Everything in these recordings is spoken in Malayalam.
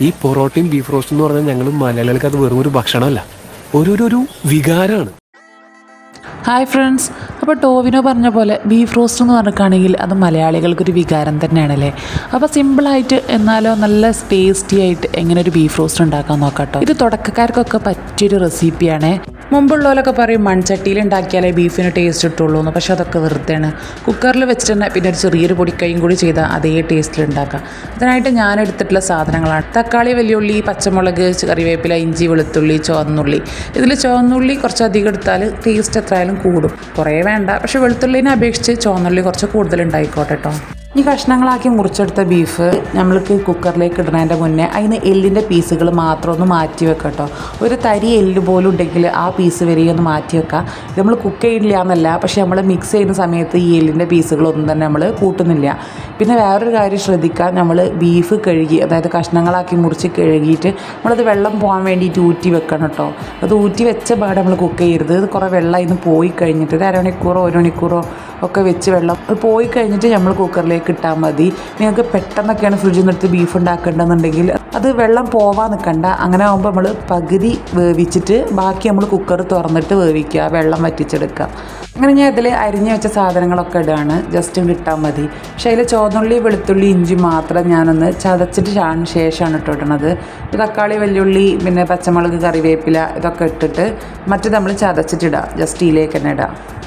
ഈ പൊറോട്ടയും ബീഫ് റോസ്റ്റും എന്ന് പറഞ്ഞാൽ ഞങ്ങൾ മലയാളികൾക്ക് അത് വെറും ഒരു ഭക്ഷണമല്ല. ഒരു ഒരു- വികാരമാണ്. ഹായ് ഫ്രണ്ട്സ് അപ്പോൾ ടോവിനോ പറഞ്ഞ പോലെ ബീഫ് റോസ്റ്റ് എന്ന് പറഞ്ഞിട്ടാണെങ്കിൽ അത് മലയാളികൾക്കൊരു വികാരം തന്നെയാണല്ലേ? അപ്പോൾ സിമ്പിളായിട്ട് എന്നാലോ നല്ല ടേസ്റ്റി ആയിട്ട് എങ്ങനെ ഒരു ബീഫ് റോസ്റ്റ് ഉണ്ടാക്കാൻ നോക്കാം കേട്ടോ ഇത് തുടക്കക്കാർക്കൊക്കെ പറ്റിയൊരു റെസിപ്പിയാണ് മുമ്പുള്ളവരൊക്കെ പറയും മൺചട്ടിയിൽ ഉണ്ടാക്കിയാലേ ബീഫിന് ടേസ്റ്റ് കിട്ടുള്ളൂ എന്ന്. പക്ഷേ അതൊക്കെ വെറുതെയാണ്. കുക്കറിൽ വെച്ചിട്ട് തന്നെ പിന്നെ ഒരു ചെറിയൊരു പൊടിക്കൈയും കൂടി ചെയ്താൽ അതേ ടേസ്റ്റിൽ ഉണ്ടാക്കാം. അതിനായിട്ട് ഞാൻ എടുത്തിട്ടുള്ള സാധനങ്ങളാണ്. തക്കാളി വലിയുള്ളി പച്ചമുളക് കറിവേപ്പില ഇഞ്ചി വെളുത്തുള്ളി ചുവന്നുള്ളി. ഇതിൽ ചുവന്നുള്ളി കുറച്ച് അധികം എടുത്താൽ ടേസ്റ്റ് എത്രയായാലും കൂടും. കുറേ വേണ്ട. പക്ഷേ വെളുത്തുള്ളിനെ അപേക്ഷിച്ച് ചുവന്നുള്ളി കുറച്ച് കൂടുതൽ ഉണ്ടായിക്കോട്ടെ കേട്ടോ ഈ കഷ്ണങ്ങളാക്കി മുറിച്ചെടുത്ത ബീഫ് നമ്മൾക്ക് കുക്കറിലേക്ക് ഇടുന്നതിന്റെ മുന്നേ അതിന് എല്ലിന്റെ പീസുകൾ മാത്രം ഒന്ന് മാറ്റി വെക്കാം കേട്ടോ ഒരു തരി എല്ല് പോലും ഉണ്ടെങ്കിൽ ആ പീസ് വരെ ഒന്ന് മാറ്റി വെക്കാം. നമ്മൾ കുക്ക് ചെയ്യില്ല എന്നല്ല പക്ഷേ നമ്മൾ മിക്സ് ചെയ്യുന്ന സമയത്ത് ഈ എല്ലിന്റെ പീസുകളൊന്നും തന്നെ നമ്മൾ കൂട്ടുന്നില്ല. പിന്നെ വേറൊരു കാര്യം ശ്രദ്ധിക്കുക നമ്മൾ ബീഫ് കഴുകി അതായത് കഷ്ണങ്ങളാക്കി മുറിച്ച് കഴുകിയിട്ട് നമ്മളത് വെള്ളം പോകാൻ വേണ്ടിയിട്ട് ഊറ്റി വെക്കണം കേട്ടോ അത് ഊറ്റി വെച്ച പാടെ നമ്മൾ കുക്ക് ചെയ്യരുത്. കുറേ വെള്ളം ഇന്ന് പോയി കഴിഞ്ഞിട്ട് ഒരു അരമണിക്കൂറോ ഒരു മണിക്കൂറോ ഒക്കെ വെച്ച് വെള്ളം. പോയി കഴിഞ്ഞിട്ട് നമ്മൾ കുക്കറിലേക്ക് ഇട്ടാൽ മതി. നിങ്ങൾക്ക് പെട്ടെന്നൊക്കെയാണ് ഫ്രിഡ്ജിൽ നിന്ന് എടുത്ത് ബീഫ് ഉണ്ടാക്കേണ്ടതെന്നുണ്ടെങ്കിൽ അത് വെള്ളം പോവാൻ നിൽക്കണ്ട അങ്ങനെ ആകുമ്പോൾ നമ്മൾ പകുതി വേവിച്ചിട്ട് ബാക്കി നമ്മൾ കുക്കർ തുറന്നിട്ട് വേവിക്കുക വെള്ളം വറ്റിച്ചെടുക്കുക. അങ്ങനെ ഞാൻ ഇതിൽ അരിഞ്ഞു വെച്ച സാധനങ്ങളൊക്കെ ഇടുകയാണ് ജസ്റ്റ് ഇട്ടാൽ മതി. പക്ഷേ അതിൽ ചോന്നുള്ളി വെളുത്തുള്ളി ഇഞ്ചി മാത്രം ഞാനൊന്ന് ചതച്ചിട്ട് ശേഷമാണ് ഇട്ട് തക്കാളി വെല്ലുള്ളി പിന്നെ പച്ചമുളക് കറിവേപ്പില ഇതൊക്കെ ഇട്ടിട്ട് മറ്റു നമ്മൾ ചതച്ചിട്ടിടുക ജസ്റ്റ് ഇതിലേക്ക് തന്നെ ഇടുക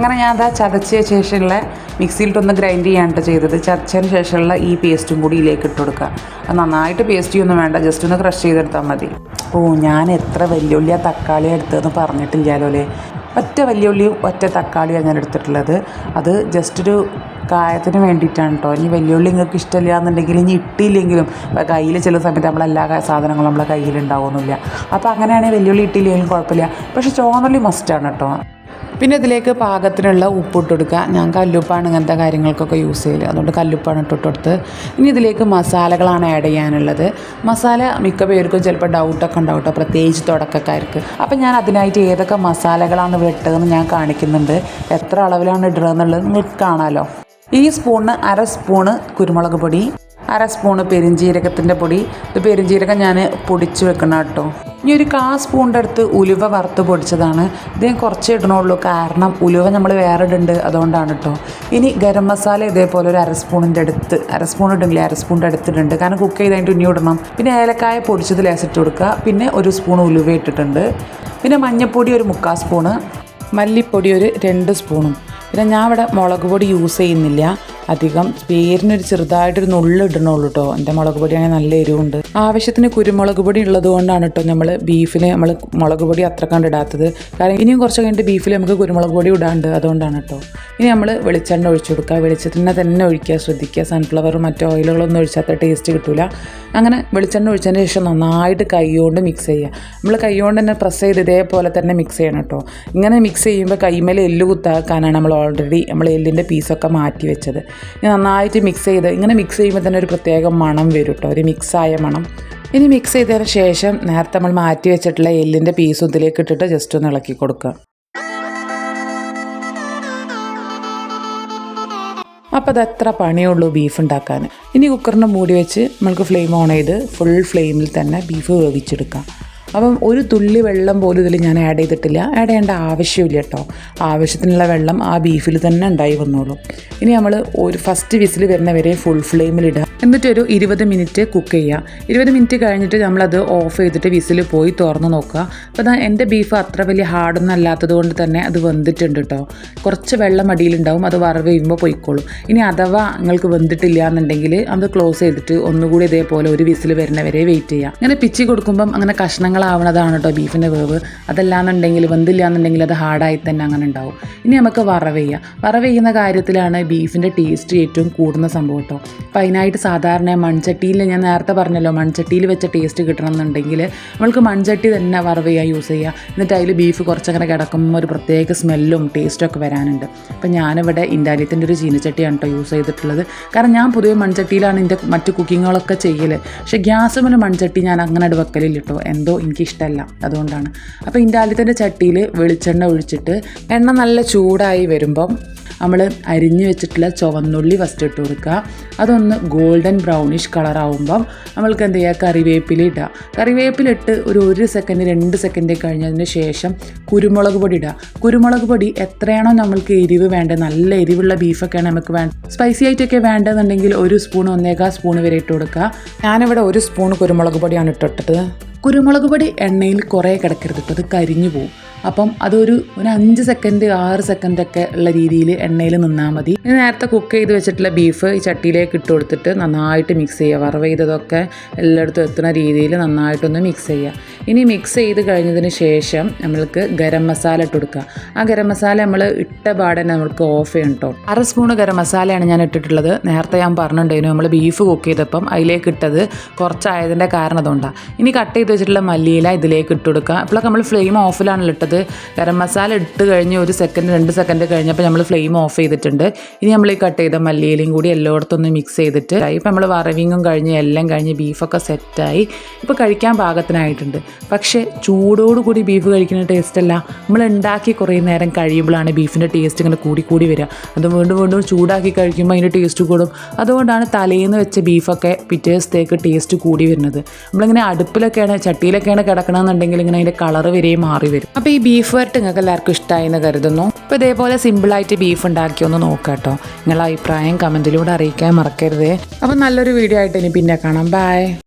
അങ്ങനെ ഞാൻ അത് ചതച്ച ശേഷമുള്ള മിക്സിയിലിട്ടൊന്ന് ഗ്രൈൻഡ് ചെയ്യാണ്ട് ചെയ്തത്. ചതച്ചതിന് ശേഷമുള്ള ഈ പേസ്റ്റും കൂടി ഇതിലേക്ക് ഇട്ട് കൊടുക്കുക. അത് നന്നായിട്ട് പേസ്റ്റ് ചെയ്യൊന്നും വേണ്ട ജസ്റ്റ് ഒന്ന് ക്രഷ് ചെയ്തെടുത്താൽ മതി. ഓ ഞാൻ എത്ര വലിയുള്ളി തക്കാളി എടുത്തതെന്ന് പറഞ്ഞിട്ടില്ലല്ലോ അല്ലേ? ഒറ്റ വലിയുള്ളിയും ഒറ്റ തക്കാളിയാണ് ഞാൻ എടുത്തിട്ടുള്ളത്. അത് ജസ്റ്റ് ഒരു കായത്തിന് വേണ്ടിയിട്ടാണ് കേട്ടോ ഇനി വലിയുള്ളി നിങ്ങൾക്ക് ഇഷ്ടമില്ല എന്നുണ്ടെങ്കിൽ ഇനി ഇട്ടില്ലെങ്കിലും കയ്യിൽ ചില സമയത്ത് നമ്മളെല്ലാ സാധനങ്ങളും നമ്മളെ കയ്യിൽ ഉണ്ടാവുന്നില്ല അപ്പോൾ അങ്ങനെയാണെങ്കിൽ വെല്ലുവിളി ഇട്ടില്ലെങ്കിലും കുഴപ്പമില്ല. പക്ഷേ ചോന്നുള്ളി മസ്റ്റാണ് കേട്ടോ പിന്നെ ഇതിലേക്ക് പാകത്തിനുള്ള ഉപ്പിട്ട് കൊടുക്കുക ഞാൻ കല്ലുപ്പാണ് ഇങ്ങനത്തെ കാര്യങ്ങൾക്കൊക്കെ യൂസ് ചെയ്യൽ. അതുകൊണ്ട് കല്ലുപ്പാണ് ഇട്ടിട്ട് കൊടുത്ത് ഇനി ഇതിലേക്ക് മസാലകളാണ് ആഡ് ചെയ്യാനുള്ളത്. മസാല മിക്ക പേർക്കും ചിലപ്പോൾ ഡൗട്ടൊക്കെ ഉണ്ടാവും കേട്ടോ പ്രത്യേകിച്ച് തുടക്കക്കാർക്ക്. അപ്പം ഞാൻ അതിനായിട്ട് ഏതൊക്കെ മസാലകളാണ് ഇവിടെ ഞാൻ കാണിക്കുന്നുണ്ട്. എത്ര അളവിലാണ് ഇടുക എന്നുള്ളത് നിങ്ങൾക്ക് കാണാമല്ലോ ഈ സ്പൂണിന് അര സ്പൂണ് കുരുമുളക് പൊടി. അര സ്പൂണ് പെരിഞ്ജീരകത്തിന്റെ പൊടി. ഇത് പെരിഞ്ജീരകം ഞാൻ പൊടിച്ച് വെക്കണം കേട്ടോ. ഇനി ഒരു കാ സ്പൂണിന്റെ അടുത്ത് ഉലുവ വറുത്ത് പൊടിച്ചതാണ്. ഇത് ഞാൻ കുറച്ച് ഇടണുള്ളൂ. കാരണം ഉലുവ നമ്മൾ വേറെ ഇടുന്നുണ്ട് അതുകൊണ്ടാണ് കേട്ടോ. ഇനി ഗരം മസാല ഇതേപോലെ ഒരു അര സ്പൂണിന്റെ അടുത്ത് അര സ്പൂൺ ഇടുന്നില്ലേ അര സ്പൂണിന്റെ അടുത്തിട്ടുണ്ട്. കാരണം കുക്ക് ചെയ്ത് കഴിഞ്ഞിട്ട് ഇനി ഇടണം. പിന്നെ ഏലക്കായ പൊടിച്ചത് ലേസിട്ട് കൊടുക്കുക. പിന്നെ ഒരു സ്പൂൺ ഉലുവ ഇട്ടിട്ടുണ്ട്. പിന്നെ മഞ്ഞൾപ്പൊടി ഒരു മുക്കാൽ സ്പൂണ്. മല്ലിപ്പൊടി ഒരു രണ്ട് സ്പൂണും. പിന്നെ ഞാൻ ഇവിടെ മുളക് പൊടി യൂസ് ചെയ്യുന്നില്ല. അധികം പേരിനൊരു ചെറുതായിട്ടൊരു നുള്ളു ഇടണുള്ളൂ കേട്ടോ എന്റെ മുളക് പൊടിയാണെങ്കിൽ നല്ല എരിവുണ്ട്. ആവശ്യത്തിന് കുരുമുളക് പൊടി ഉള്ളത് കൊണ്ടാണ് കേട്ടോ നമ്മൾ ബീഫിന് നമ്മൾ മുളക് പൊടി അത്ര കണ്ട് ഇടാത്തത്. കാരണം ഇനിയും കുറച്ച് കഴിഞ്ഞിട്ട് ബീഫിൽ നമുക്ക് കുരുമുളക് പൊടി ഇടാണ്ട് അതുകൊണ്ടാണ് കേട്ടോ ഇനി നമ്മൾ വെളിച്ചെണ്ണ ഒഴിച്ചു കൊടുക്കുക. വെളിച്ചെണ്ണ തന്നെ ഒഴിക്കുക. ശ്രദ്ധിക്കുക. സൺഫ്ലവറും മറ്റു ഓയിലുകളൊന്നും ഒഴിച്ചാൽ ടേസ്റ്റ് കിട്ടില്ല അങ്ങനെ വെളിച്ചെണ്ണ ഒഴിച്ചതിന് ശേഷം നന്നായിട്ട് കൈകൊണ്ട് മിക്സ് ചെയ്യുക. നമ്മൾ കൈകൊണ്ട് തന്നെ പ്രസ് ചെയ്ത് ഇതേപോലെ തന്നെ മിക്സ് ചെയ്യണം കേട്ടോ ഇങ്ങനെ മിക്സ് ചെയ്യുമ്പോൾ കൈമേലെ എല്ല് കുത്താക്കാനാണ് നമ്മൾ ഓൾറെഡി നമ്മൾ എല്ലിന്റെ പീസൊക്കെ മാറ്റി വെച്ചത്. നന്നായിട്ട് മിക്സ് ചെയ്ത് ഇങ്ങനെ മിക്സ് ചെയ്യുമ്പോൾ തന്നെ ഒരു പ്രത്യേക മണം വരും കേട്ടോ ഒരു മിക്സായ മണം. ഇനി മിക്സ് ചെയ്തതിന് ശേഷം നേരത്തെ നമ്മൾ മാറ്റി വെച്ചിട്ടുള്ള എല്ലിന്റെ പീസും ഇതിലേക്ക് ഇട്ടിട്ട് ജസ്റ്റ് ഒന്ന് ഇളക്കി കൊടുക്കുക. അപ്പോൾ അതെത്ര പണിയുള്ളൂ ബീഫ് ഉണ്ടാക്കാൻ. ഇനി കുക്കറിന്റെ മൂടി വെച്ച് നമുക്ക് ഫ്ലെയിം ഓൺ ചെയ്ത് ഫുൾ ഫ്ലെയിമിൽ തന്നെ ബീഫ് വേവിച്ചെടുക്കാം. അപ്പം ഒരു തുള്ളി വെള്ളം പോലും ഇതിൽ ഞാൻ ആഡ് ചെയ്തിട്ടില്ല. ആഡ് ചെയ്യേണ്ട ആവശ്യമില്ല കേട്ടോ. ആവശ്യത്തിനുള്ള വെള്ളം ആ ബീഫിൽ തന്നെ ഉണ്ടായി വന്നോളൂ. ഇനി നമ്മൾ ഒരു ഫസ്റ്റ് വിസിൽ വരുന്നവരെ ഫുൾ ഫ്ലെയിമിലിടുക എന്നിട്ടൊരു ഇരുപത് മിനിറ്റ് കുക്ക് ചെയ്യുക ഇരുപത് മിനിറ്റ് കഴിഞ്ഞിട്ട് നമ്മളത് ഓഫ് ചെയ്തിട്ട് വിസിൽ പോയി തുറന്ന് നോക്കുക അപ്പോൾ ദാ എന്റെ ബീഫ് അത്ര വലിയ ഹാർഡൊന്നും അല്ലാത്തത് കൊണ്ട് തന്നെ അത് വെന്തിട്ടുണ്ട് കേട്ടോ കുറച്ച് വെള്ളം അടിയിലുണ്ടാവും അത് വറവ് ചെയ്യുമ്പോൾ പോയിക്കോളും. ഇനി അഥവാ നിങ്ങൾക്ക് വെന്തിട്ടില്ല എന്നുണ്ടെങ്കിൽ അത് ക്ലോസ് ചെയ്തിട്ട് ഒന്നുകൂടി ഇതേപോലെ ഒരു വിസിൽ വരുന്നവരെ വെയിറ്റ് ചെയ്യുക അങ്ങനെ പിച്ചി കൊടുക്കുമ്പം അങ്ങനെ കഷ്ണങ്ങളാവണതാണ് കേട്ടോ ബീഫിന്റെ വേവ്. അതല്ലാന്നുണ്ടെങ്കിൽ വെന്തില്ല എന്നുണ്ടെങ്കിൽ അത് ഹാർഡായി തന്നെ അങ്ങനെ ഉണ്ടാവും. ഇനി നമുക്ക് വറവ് ചെയ്യുക വറവ് ചെയ്യുന്ന കാര്യത്തിലാണ് ബീഫിന്റെ ടേസ്റ്റ് ഏറ്റവും കൂടുന്ന സംഭവം കേട്ടോ അപ്പോൾ അതിനായിട്ട് സാധാരണ മൺചട്ടിയിൽ ഞാൻ നേരത്തെ പറഞ്ഞല്ലോ മൺചട്ടിയിൽ വെച്ച ടേസ്റ്റ് കിട്ടണമെന്നുണ്ടെങ്കിൽ നമ്മൾക്ക് മൺചട്ടി തന്നെ വറവ് ചെയ്യുക യൂസ് ചെയ്യുക എന്നിട്ട് അതിൽ ബീഫ് കുറച്ചങ്ങനെ കിടക്കുമ്പോൾ ഒരു പ്രത്യേക സ്മെല്ലും ടേസ്റ്റും ഒക്കെ വരാനുണ്ട്. അപ്പോൾ ഞാനിവിടെ ഇൻഡാലിയത്തിന്റെ ഒരു ചീനച്ചട്ടിയാണ് കേട്ടോ യൂസ് ചെയ്തിട്ടുള്ളത്. കാരണം ഞാൻ പൊതുവേ മൺചട്ടിയിലാണ് എന്റെ മറ്റു കുക്കിങ്ങുകളൊക്കെ ചെയ്യൽ പക്ഷേ ഗ്യാസ് മുതൽ മൺചട്ടി ഞാൻ അങ്ങനെ വെക്കലില്ല കേട്ടോ എന്തോ എനിക്കിഷ്ടമല്ല അതുകൊണ്ടാണ്. അപ്പോൾ ഇൻഡാലിയത്തിന്റെ ചട്ടിയിൽ വെളിച്ചെണ്ണ ഒഴിച്ചിട്ട് എണ്ണ നല്ല ചൂടായി വരുമ്പം നമ്മൾ അരിഞ്ഞു വെച്ചിട്ടുള്ള ചുവന്നുള്ളി ഫസ്റ്റ് ഇട്ട് കൊടുക്കുക. അതൊന്ന് ഗോൾഡൻ ബ്രൗണിഷ് കളറാവുമ്പം നമ്മൾക്ക് എന്ത് ചെയ്യുക? കറിവേപ്പില ഇടുക. കറിവേപ്പില ഇട്ട് ഒരു ഒരു സെക്കൻഡ് രണ്ട് സെക്കൻഡ് കഴിഞ്ഞതിന് ശേഷം കുരുമുളക് പൊടി ഇടുക. കുരുമുളക് പൊടി എത്രയാണോ നമ്മൾക്ക് എരിവ് വേണ്ടത് നല്ല എരിവുള്ള ബീഫൊക്കെയാണ് നമുക്ക് വേണ്ട സ്പൈസി ആയിട്ടൊക്കെ വേണ്ടതെന്നുണ്ടെങ്കിൽ ഒരു സ്പൂൺ ഒന്നേകാൽ സ്പൂൺ വരെ ഇട്ട് കൊടുക്കുക. ഞാനിവിടെ ഒരു സ്പൂൺ കുരുമുളക് പൊടിയാണ് ഇട്ടിട്ടത്. കുരുമുളക് പൊടി എണ്ണയിൽ കുറേ കിടക്കരുത് അത് കരിഞ്ഞു പോകും അപ്പം അതൊരു ഒരു അഞ്ച് സെക്കൻഡ് ആറ് സെക്കൻഡ് ഒക്കെ ഉള്ള രീതിയിൽ എണ്ണയിൽ നിന്നാൽ മതി. ഇനി നേരത്തെ കുക്ക് ചെയ്ത് വെച്ചിട്ടുള്ള ബീഫ് ഈ ചട്ടിയിലേക്ക് ഇട്ട് കൊടുത്തിട്ട് നന്നായിട്ട് മിക്സ് ചെയ്യുക. വറവ് ചെയ്തതൊക്കെ എല്ലായിടത്തും എത്തുന്ന രീതിയിൽ നന്നായിട്ടൊന്ന് മിക്സ് ചെയ്യുക. ഇനി മിക്സ് ചെയ്ത് കഴിഞ്ഞതിന് ശേഷം നമ്മൾക്ക് ഗരം മസാല ഇട്ട് കൊടുക്കുക. ആ ഗരം മസാല നമ്മൾ ഇട്ട പാടെ നമ്മൾക്ക് ഓഫ് ചെയ്യണം കേട്ടോ അര സ്പൂണ് ഗരം മസാലയാണ് ഞാൻ ഇട്ടിട്ടുള്ളത്. നേരത്തെ ഞാൻ പറഞ്ഞിട്ടുണ്ടായിരുന്നു നമ്മൾ ബീഫ് കുക്ക് ചെയ്തപ്പം അതിലേക്ക് ഇട്ടത് കുറച്ചായതിന്റെ കാരണം അതുകൊണ്ടാണ്. ഇനി കട്ട് ചെയ്ത് വെച്ചിട്ടുള്ള മല്ലിയില ഇതിലേക്ക് ഇട്ട് കൊടുക്കുക. അപ്പോഴൊക്കെ നമ്മൾ ഫ്ലെയിം ഓഫിലാണല്ലോ ഇട്ടത്. ഗരം മസാല ഇട്ട് കഴിഞ്ഞ് ഒരു സെക്കൻഡ് രണ്ട് സെക്കൻഡ് കഴിഞ്ഞപ്പോൾ നമ്മൾ ഫ്ലെയിം ഓഫ് ചെയ്തിട്ടുണ്ട്. ഇനി നമ്മൾ ഈ കട്ട് ചെയ്ത മല്ലിയിലയും കൂടി എല്ലായിടത്തും ഒന്ന് മിക്സ് ചെയ്തിട്ട് ഇപ്പം നമ്മൾ വറവിങ്ങും കഴിഞ്ഞ് എല്ലാം കഴിഞ്ഞ് ബീഫൊക്കെ സെറ്റായി ഇപ്പോൾ കഴിക്കാൻ പാകത്തിനായിട്ടുണ്ട്. പക്ഷേ ചൂടോടുകൂടി ബീഫ് കഴിക്കുന്ന ടേസ്റ്റ് അല്ല. നമ്മൾ ഉണ്ടാക്കി കുറേ നേരം കഴിയുമ്പോഴാണ് ബീഫിന്റെ ടേസ്റ്റ് ഇങ്ങനെ കൂടി കൂടി വരിക. അത് വീണ്ടും വീണ്ടും ചൂടാക്കി കഴിക്കുമ്പോൾ അതിന്റെ ടേസ്റ്റ് കൂടും. അതുകൊണ്ടാണ് തലേന്ന് വെച്ച ബീഫൊക്കെ പിറ്റേ ദിവസത്തേക്ക് ടേസ്റ്റ് കൂടി വരുന്നത്. നമ്മളിങ്ങനെ അടുപ്പിലൊക്കെയാണ് ചട്ടിയിലൊക്കെയാണ് കിടക്കണമെന്നുണ്ടെങ്കിൽ ഇങ്ങനെ അതിന്റെ കളറ് വരെയും മാറി വരും. അപ്പോൾ ഈ ബീഫ് വരട്ട് നിങ്ങൾക്ക് എല്ലാവർക്കും ഇഷ്ടമായി എന്ന് കരുതുന്നു. അപ്പോൾ ഇതേപോലെ സിമ്പിളായിട്ട് ബീഫ് ഉണ്ടാക്കി ഒന്ന് നോക്കാം കേട്ടോ. നിങ്ങളുടെ അഭിപ്രായം കമന്റിലൂടെ അറിയിക്കാൻ മറക്കരുത്. അപ്പോൾ നല്ലൊരു വീഡിയോ ആയിട്ട് ഇനി പിന്നെ കാണാം. ബൈ